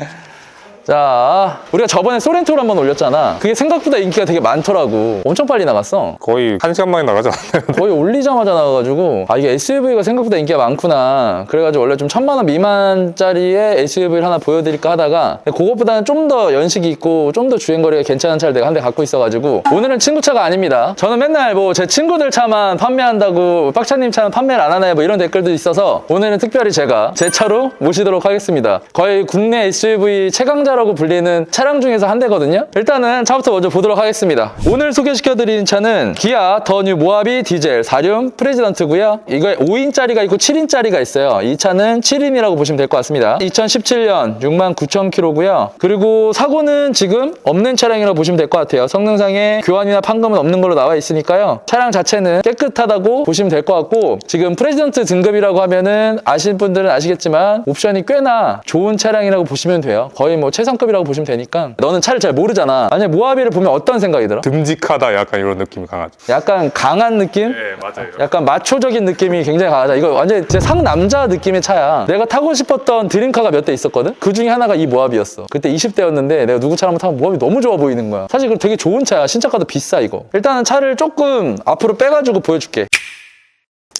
Yeah. 자, 우리가 저번에 소렌토를 한번 올렸잖아. 그게 생각보다 인기가 되게 많더라고. 엄청 빨리 나갔어. 거의 한 시간 만에 나가지 않나요? 거의 올리자마자 나와가지고 아 이게 SUV가 생각보다 인기가 많구나 그래가지고 원래 좀 천만 원 미만짜리의 SUV를 하나 보여드릴까 하다가 그것보다는 좀 더 연식이 있고 좀 더 주행거리가 괜찮은 차를 내가 한 대 갖고 있어가지고 오늘은 친구 차가 아닙니다 저는 맨날 뭐 제 친구들 차만 판매한다고 빡차님 차는 판매를 안 하나요 뭐 이런 댓글도 있어서 오늘은 특별히 제가 제 차로 모시도록 하겠습니다 거의 국내 SUV 최강자 라고 불리는 차량 중에서 한 대거든요. 일단은 차부터 먼저 보도록 하겠습니다. 오늘 소개시켜드리는 차는 기아 더뉴 모하비 디젤 4륜 프레지던트고요. 이거에 5인짜리가 있고 7인짜리가 있어요. 이 차는 7인이라고 보시면 될 것 같습니다. 2017년 69,000km고요. 그리고 사고는 지금 없는 차량이라고 보시면 될 것 같아요. 성능상에 교환이나 판금은 없는 걸로 나와 있으니까요. 차량 자체는 깨끗하다고 보시면 될 것 같고 지금 프레지던트 등급이라고 하면은 아시는 분들은 아시겠지만 옵션이 꽤나 좋은 차량이라고 보시면 돼요. 거의 뭐 최상 급이라고 보시면 되니까 너는 차를 잘 모르잖아 만약 모하비를 보면 어떤 생각이 들어? 듬직하다 약간 이런 느낌이 강하죠. 약간 강한 느낌? 네, 맞아요. 약간 마초적인 느낌이 굉장히 강하다. 이거 완전 제 상남자 느낌의 차야. 내가 타고 싶었던 드림카가 몇 대 있었거든? 그 중에 하나가 이 모하비였어. 그때 20대였는데 내가 누구 차 한번 타면 모하비 너무 좋아 보이는 거야. 사실 그 되게 좋은 차야. 신차가도 비싸, 이거. 일단은 차를 조금 앞으로 빼가지고 보여줄게.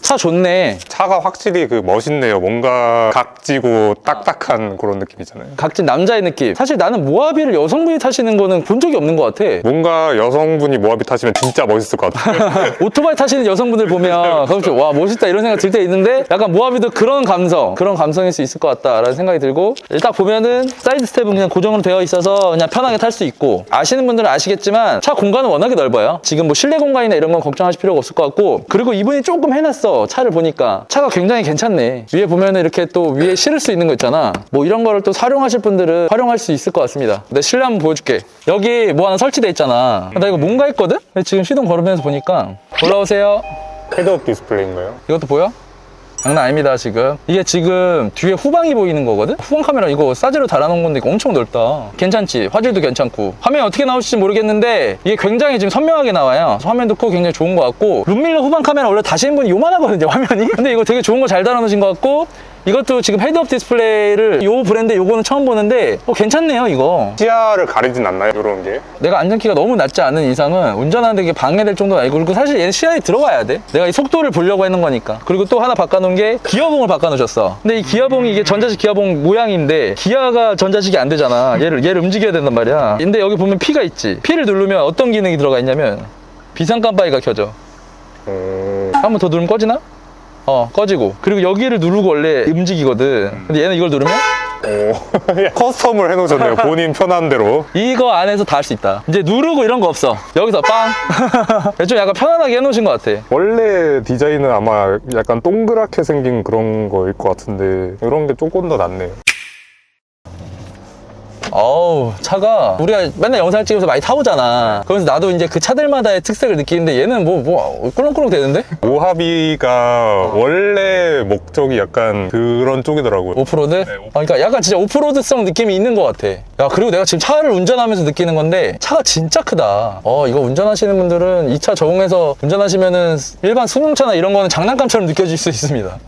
차 좋네. 차가 확실히 그 멋있네요. 뭔가 각지고 딱딱한 그런 느낌이잖아요. 각진 남자의 느낌. 사실 나는 모하비를 여성분이 타시는 거는 본 적이 없는 것 같아. 뭔가 여성분이 모하비 타시면 진짜 멋있을 것 같아요. 오토바이 타시는 여성분들 보면 그렇게 와 멋있다 이런 생각 들 때 있는데 약간 모하비도 그런 감성 그런 감성일 수 있을 것 같다라는 생각이 들고 일단 보면은 사이드 스텝은 그냥 고정으로 되어 있어서 그냥 편하게 탈 수 있고 아시는 분들은 아시겠지만 차 공간은 워낙에 넓어요 지금 뭐 실내 공간이나 이런 건 걱정하실 필요가 없을 것 같고 그리고 이분이 조금 해놨어 차를 보니까 차가 굉장히 괜찮네. 위에 보면은 이렇게 또 위에 실을 수 있는 거 있잖아. 뭐 이런 거를 또 활용하실 분들은 활용할 수 있을 것 같습니다. 내 실내 한번 보여줄게. 여기 뭐 하나 설치돼 있잖아. 나 이거 뭔가 했거든? 지금 시동 걸으면서 보니까. 올라오세요. 헤드업 디스플레이인가요? 이것도 보여? 장난 아닙니다 지금. 이게 지금 뒤에 후방이 보이는 거거든? 후방 카메라 이거 싸지로 달아놓은 건데 이거 엄청 넓다. 괜찮지? 화질도 괜찮고. 화면이 어떻게 나올지 모르겠는데 이게 굉장히 지금 선명하게 나와요. 화면도 크고 굉장히 좋은 것 같고. 룸밀러 후방 카메라 원래 다시는 분이 요만하거든요 화면이. 근데 이거 되게 좋은 거 잘 달아놓으신 것 같고 이것도 지금 헤드업 디스플레이를 요 브랜드 요거는 처음 보는데 어, 괜찮네요 이거. 시야를 가리진 않나요? 이런 게? 내가 안전키가 너무 낮지 않은 이상은 운전하는데 이게 방해될 정도는 아니고 그리고 사실 얘는 시야에 들어가야 돼. 내가 이 속도를 보려고 했는 거니까. 그리고 또 하나 바꿔놓은 게 기어봉을 바꿔놓으셨어. 근데 이 기어봉이 이게 전자식 기어봉 모양인데 기아가 전자식이 안 되잖아. 얘를 얘를 움직여야 된단 말이야. 근데 여기 보면 P가 있지. P를 누르면 어떤 기능이 들어가 있냐면 비상 깜빡이가 켜져. 음... 한번 더 누르면 꺼지나? 어 꺼지고 그리고 여기를 누르고 원래 움직이거든 근데 얘는 이걸 누르면 오... 커스텀을 해놓으셨네요. 본인 편한 대로. 이거 안에서 다 할 수 있다 이제 누르고 이런 거 없어 여기서 빵 좀 약간 편안하게 해놓으신 것 같아 원래 디자인은 아마 약간 동그랗게 생긴 그런 거일 것 같은데 이런 게 조금 더 낫네요. 어우 차가 우리가 맨날 영상 찍으면서 많이 타보잖아 그러면서 나도 이제 그 차들마다의 특색을 느끼는데 얘는 뭐뭐 꿀렁꿀렁 되는데? 모하비가 원래 목적이 약간 그런 쪽이더라고요. 오프로드? 아, 그러니까 약간 진짜 오프로드성 느낌이 있는 것 같아 야 그리고 내가 지금 차를 운전하면서 느끼는 건데 차가 진짜 크다 어 이거 운전하시는 분들은 이 차 적응해서 운전하시면은 일반 승용차나 이런 거는 장난감처럼 느껴질 수 있습니다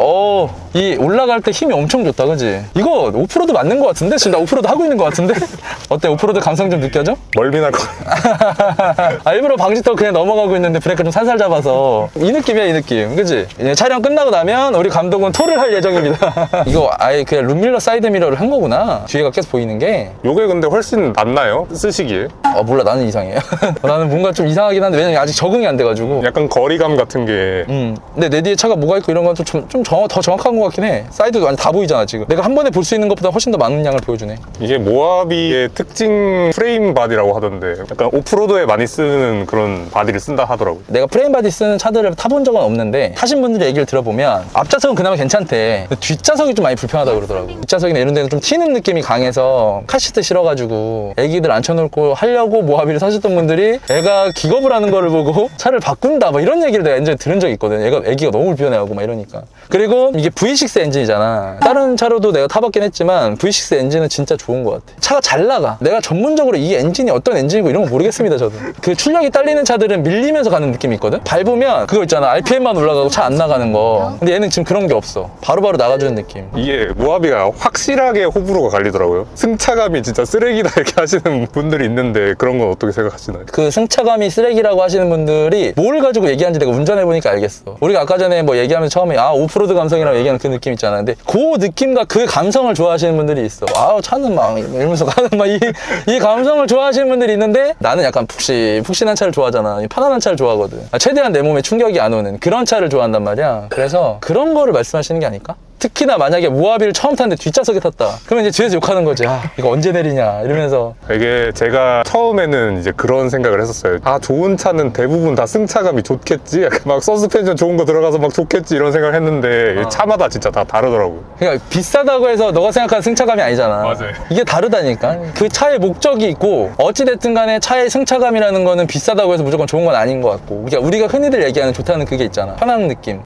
어, 이 올라갈 때 힘이 엄청 좋다, 그지? 이거 오프로드 맞는 것 같은데? 지금 나 오프로드 하고 있는 것 같은데? 어때? 오프로드 감성 좀 느껴져? 멀미날 것 같아요. 아, 일부러 방지턱 그냥 넘어가고 있는데 브레이크 좀 살살 잡아서 이 느낌이야 이 느낌 그지? 이제 촬영 끝나고 나면 우리 감독은 토를 할 예정입니다 이거 아예 그냥 룸밀러 사이드 미러를 한 거구나 뒤에가 계속 보이는 게 요게 근데 훨씬 낫나요? 쓰시기에? 아, 몰라 나는 이상해 나는 뭔가 좀 이상하긴 한데 왜냐면 아직 적응이 안 돼가지고 약간 거리감 같은 게 음, 근데 내 뒤에 차가 뭐가 있고 이런 건 좀 좀더 정확한 것 같긴 해. 사이드도 완전 다 보이잖아 지금. 내가 한 번에 볼 수 있는 것보다 훨씬 더 많은 양을 보여주네. 이게 모하비의 특징 프레임 바디라고 하던데 약간 오프로드에 많이 쓰는 그런 바디를 쓴다 하더라고요. 내가 프레임 바디 쓰는 차들을 타본 적은 없는데 타신 분들의 얘기를 들어보면 앞좌석은 그나마 괜찮대. 근데 뒷좌석이 좀 많이 불편하다 그러더라고. 뒷좌석이나 이런 데는 좀 튀는 느낌이 강해서 카시트 실어가지고 애기들 앉혀놓고 하려고 모하비를 사셨던 분들이 애가 기겁을 하는 거를 보고 차를 바꾼다 뭐 이런 얘기를 내가 예전에 들은 적이 있거든. 애가 애기가 너무 불편해하고 막 이러니까 그리고 이게 V6 엔진이잖아. 다른 차로도 내가 타봤긴 했지만 V6 엔진은 진짜 좋은 것 같아. 차가 잘 나가. 내가 전문적으로 이 엔진이 어떤 엔진이고 이런 거 모르겠습니다, 저도. 그 출력이 딸리는 차들은 밀리면서 가는 느낌이 있거든? 밟으면 그거 있잖아. RPM만 올라가고 차 안 나가는 거. 근데 얘는 지금 그런 게 없어. 바로바로 나가주는 느낌. 이게 모하비가 확실하게 호불호가 갈리더라고요. 승차감이 진짜 쓰레기다 이렇게 하시는 분들이 있는데 그런 건 어떻게 생각하시나요? 그 승차감이 쓰레기라고 하시는 분들이 뭘 가지고 얘기하는지 내가 운전해보니까 알겠어. 우리가 아까 전에 뭐 얘기하면서 처음에 아, 오프 로드 감성이라고 얘기하는 그 느낌 있잖아. 근데 그 느낌과 그 감성을 좋아하시는 분들이 있어. 아우, 차는 막 이러면서 가는 막 이, 이 감성을 좋아하시는 분들이 있는데 나는 약간 푹신, 푹신한 차를 좋아하잖아. 편안한 차를 좋아하거든. 아, 최대한 내 몸에 충격이 안 오는 그런 차를 좋아한단 말이야. 그래서 그런 거를 말씀하시는 게 아닐까? 특히나 만약에 모하비를 처음 탔는데 뒷좌석에 탔다. 그러면 이제 뒤에서 욕하는 거지. 아, 이거 언제 내리냐. 이러면서. 이게 제가 처음에는 이제 그런 생각을 했었어요. 아, 좋은 차는 대부분 다 승차감이 좋겠지? 약간 막 서스펜션 좋은 거 들어가서 막 좋겠지? 이런 생각을 했는데 어. 차마다 진짜 다 다르더라고요. 그러니까 비싸다고 해서 너가 생각하는 승차감이 아니잖아. 맞아요. 이게 다르다니까. 그 차의 목적이 있고 어찌됐든 간에 차의 승차감이라는 거는 비싸다고 해서 무조건 좋은 건 아닌 것 같고. 그러니까 우리가 흔히들 얘기하는 좋다는 그게 있잖아. 편한 느낌.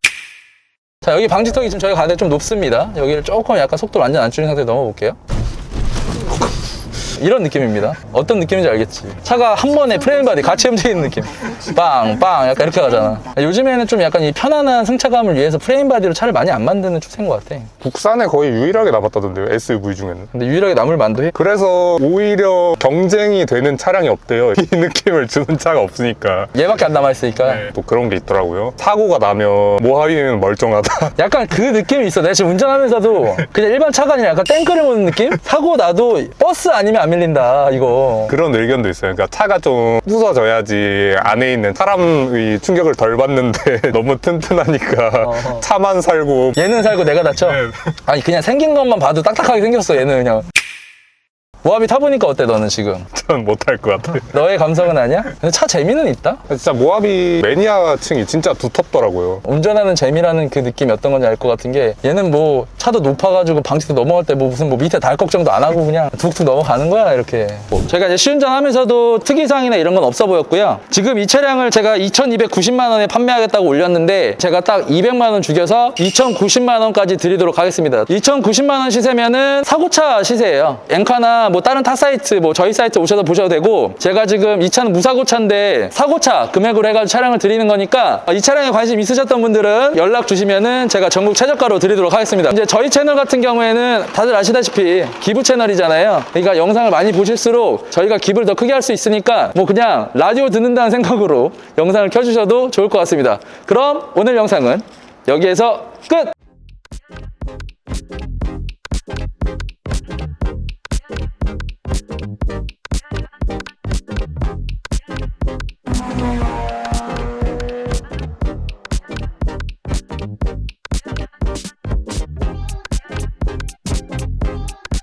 자, 여기 방지턱이 지금 저희가 가는데 좀 높습니다. 여기를 조금 약간 속도를 완전 안 줄인 상태에 넘어볼게요. 이런 느낌입니다. 어떤 느낌인지 알겠지. 차가 한 번에 프레임 바디 같이 움직이는 느낌. 빵, 빵, 약간 이렇게 가잖아. 요즘에는 좀 약간 이 편안한 승차감을 위해서 프레임 바디로 차를 많이 안 만드는 추세인 것 같아. 국산에 거의 유일하게 남았다던데요, SUV 중에는. 근데 유일하게 남을 만도 해. 그래서 오히려 경쟁이 되는 차량이 없대요. 이 느낌을 주는 차가 없으니까. 얘밖에 안 남아있으니까. 또 그런 게 있더라고요. 사고가 나면 모하비는 멀쩡하다. 약간 그 느낌이 있어. 내가 지금 운전하면서도 그냥 일반 차가 아니라 약간 땡크를 모는 느낌? 사고 나도 버스 아니면 안 밀린다, 이거. 그런 의견도 있어요. 그러니까 차가 좀 부서져야지 안에 있는 사람의 충격을 덜 받는데 너무 튼튼하니까 어허. 차만 살고 얘는 살고 내가 다쳐? 네. 아니, 그냥 생긴 것만 봐도 딱딱하게 생겼어, 얘는 그냥. 모하비 타보니까 어때, 너는 지금? 전 못할 것 같아요. 너의 감성은 아니야? 근데 차 재미는 있다? 진짜 모하비 매니아층이 진짜 두텁더라고요. 운전하는 재미라는 그 느낌이 어떤 건지 알 것 같은 게 얘는 뭐 차도 높아가지고 방지턱 넘어갈 때 뭐 무슨 뭐 밑에 달 걱정도 안 하고 그냥 툭툭 넘어가는 거야 이렇게 뭐 저희가 이제 시운전 하면서도 특이사항이나 이런 건 없어 보였고요 지금 이 차량을 제가 2290만 원에 판매하겠다고 올렸는데 제가 딱 200만 원 죽여서 2090만 원까지 드리도록 하겠습니다 2090만 원 시세면은 사고차 시세예요 엔카나 뭐 다른 타 사이트 뭐 저희 사이트 오셔서 보셔도 되고 제가 지금 이 차는 무사고 차인데 사고차 금액으로 해가지고 차량을 드리는 거니까 이 차량에 관심 있으셨던 분들은 연락 주시면은 제가 전국 최저가로 드리도록 하겠습니다. 이제 저희 채널 같은 경우에는 다들 아시다시피 기부 채널이잖아요. 그러니까 영상을 많이 보실수록 저희가 기부를 더 크게 할 수 있으니까 뭐 그냥 라디오 듣는다는 생각으로 영상을 켜주셔도 좋을 것 같습니다. 그럼 오늘 영상은 여기에서 끝!